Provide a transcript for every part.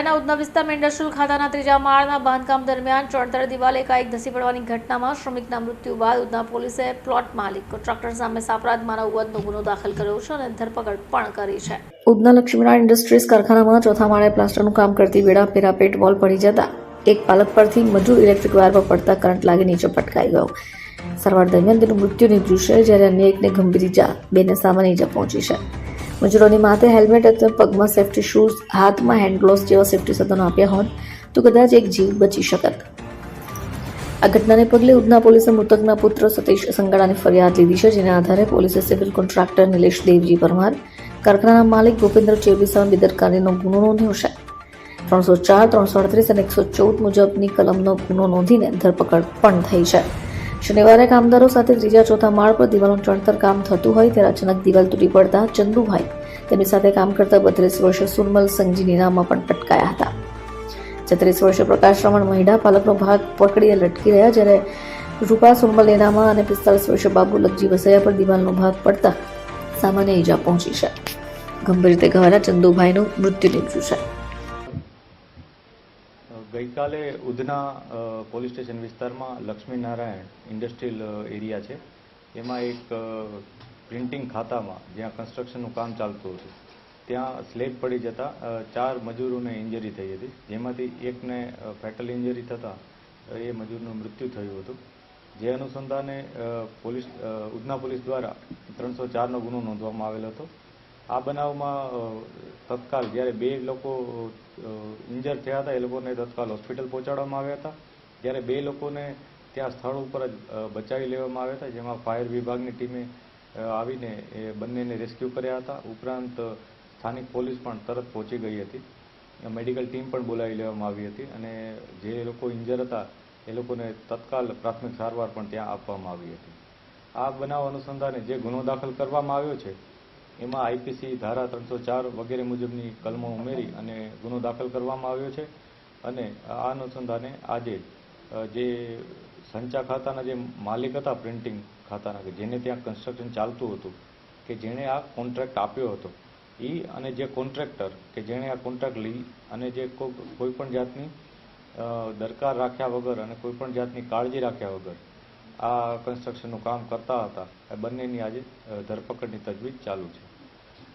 શહેરના ઉધના વિસ્તારમાં ઇન્ડસ્ટ્રીયલ ખાતાના ત્રીજા માળના બાંધકામ દરમિયાન ચણતર દિવાલ એકાએક ધસી પડવાની ઘટનામાં શ્રમિકના મૃત્યુ બાદ ઉધના પોલીસે પ્લોટ માલિક કોન્ટ્રાક્ટર સામે સાપરાધ માનવ વધનો ગુનો દાખલ કર્યો છે અને ધરપકડ પણ કરી છે. ઉધના લક્ષ્મીનારાયણ ઇન્ડસ્ટ્રીઝ કારખાનામાં ચોથા માળે પ્લાસ્ટરનું કામ કરતી વેળા પેરાપેટ વોલ પડી જતા એક પાલક પરથી મજૂર ઇલેક્ટ્રિક વાયર પર પડતા કરંટ લાગી નીચે પટકાઈ ગયો. સારવાર દરમિયાન તેનું મૃત્યુ નીપજ્યું છે જ્યારે અન્ય એકને ગંભીર ઇજા બેને સામાન્ય ઇજા પહોંચી છે. મજૂરોની માથે હેલ્મેટ અથવા પગમાં સેફ્ટી શૂઝ હાથમાં હેન્ડ ગ્લોવ્સ જેવા સેફ્ટી સાધનો આપ્યા હોત તો કદાચ એક જીવ બચી શકત. આ ઘટનાને પગલે ઉધના પોલીસે મૃતકના પુત્ર સતીશ સંગાડાની ફરિયાદ લીધી છે, જેના આધારે પોલીસે સિવિલ કોન્ટ્રાક્ટર નિલેશ દેવજી પરમાર, કારખાનાના માલિક ભૂપેન્દ્ર ચેરવી સામે ગુનો નોંધ્યો છે. ત્રણસો ચાર, ત્રણસો અડત્રીસ અને એકસો ચૌદ મુજબની કલમનો ગુનો નોંધીને ધરપકડ પણ થઈ છે. શનિવારે કામદારો સાથે ત્રીજા ચોથા માળ પર દિવાલનું ચણતર કામ થતું હોય ત્યારે અચાનક દિવાલ તૂટી પડતા ચંદુભાઈ તેમની સાથે કામ કરતા બત્રીસ વર્ષે સુરમલ સંઘજી નીનામાં પણ પટકાયા હતા. છત્રીસ વર્ષે પ્રકાશ રમણ મહિડા પાલકનો ભાગ પકડીને લટકી રહ્યા જ્યારે રૂપા સુરમલ એનામાં અને પિસ્તાલીસ વર્ષે બાબુ લગજી વસૈયા પર દિવાલનો ભાગ પડતા સામાન્ય ઈજા પહોંચી છે. ગંભીર રીતે ઘવાયેલા ચંદુભાઈનું મૃત્યુ નીપજ્યું છે. ગઈકાલે ઉધના પોલીસ સ્ટેશન વિસ્તારમાં લક્ષ્મીનારાયણ ઇન્ડસ્ટ્રીયલ એરિયા છે. એમાં એક પ્રિન્ટિંગ ખાતામાં જ્યાં કન્સ્ટ્રક્શનનું કામ ચાલતું હતું, ત્યાં સ્લેબ પડી જતા ચાર મજૂરોને ઇન્જરી થઈ હતી. જેમાંથી એકને ફેટલ ઇન્જરી થતાં એ મજૂરનું મૃત્યુ થયું હતું. જે અનુસંધાને પોલીસ ઉધના પોલીસ દ્વારા ત્રણસો ચારનો ગુનો નોંધવામાં આવેલ હતો. આ બનાવમાં તત્કાલ જ્યારે બે લોકો ઇન્જર થયા હતા એ લોકોને તત્કાલ હોસ્પિટલ પહોંચાડવામાં આવ્યા હતા. જ્યારે બે લોકોને ત્યાં સ્થળ ઉપર જ બચાવી લેવામાં આવ્યા હતા, જેમાં ફાયર વિભાગની ટીમે આવીને એ બંનેને રેસ્ક્યુ કર્યા હતા. ઉપરાંત સ્થાનિક પોલીસ પણ તરત પહોંચી ગઈ હતી. મેડિકલ ટીમ પણ બોલાવી લેવામાં આવી હતી અને જે લોકો ઇન્જર હતા, એ લોકોને તત્કાલ પ્રાથમિક સારવાર પણ ત્યાં આપવામાં આવી હતી. આ બનાવ અનુસંધાને જે ગુનો દાખલ કરવામાં આવ્યો છે એમાં આઈપીસી ધારા ત્રણસો ચાર વગેરે મુજબની કલમો ઉમેરી અને ગુનો દાખલ કરવામાં આવ્યો છે. અને આ અનુસંધાને આજે જે સંચા ખાતાના જે માલિક હતા પ્રિન્ટિંગ ખાતાના, કે જેને ત્યાં કન્સ્ટ્રક્શન ચાલતું હતું, કે જેણે આ કોન્ટ્રાક્ટ આપ્યો હતો એ અને જે કોન્ટ્રાક્ટર, કે જેણે આ કોન્ટ્રાક્ટ લઈ અને જે કોઈ પણ જાતની દરકાર રાખ્યા વગર અને કોઈ પણ જાતની કાળજી રાખ્યા વગર આ કન્સ્ટ્રક્શનનું કામ કરતા હતા. એ બંનેની આજે ધરપકડની તજવીજ ચાલુ છે.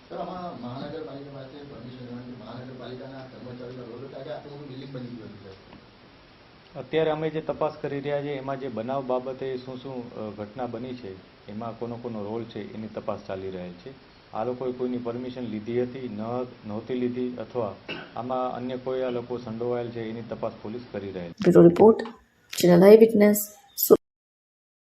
સર આમાં મહાનગરપાલિકા પાસે પરમિશન લેવાની મહાનગરપાલિકાના રોલ રોડ કે આટલું બધું બિલ્ડિંગ બની ગયું છે. અત્યારે અમે જે તપાસ કરી રહ્યા છીએ એમાં જે બનાવ બાબતે શું શું ઘટના બની છે એમાં કોનો કોનો રોલ છે એની તપાસ ચાલી રહેલ છે. આ લોકોએ કોઈની પરમિશન લીધી હતી ન નહોતી લીધી અથવા આમાં અન્ય કોઈ આ લોકો સંડોવાયેલ છે એની તપાસ પોલીસ કરી રહેલ છે. રિપોર્ટ ચેનલ આઈ વિટનેસ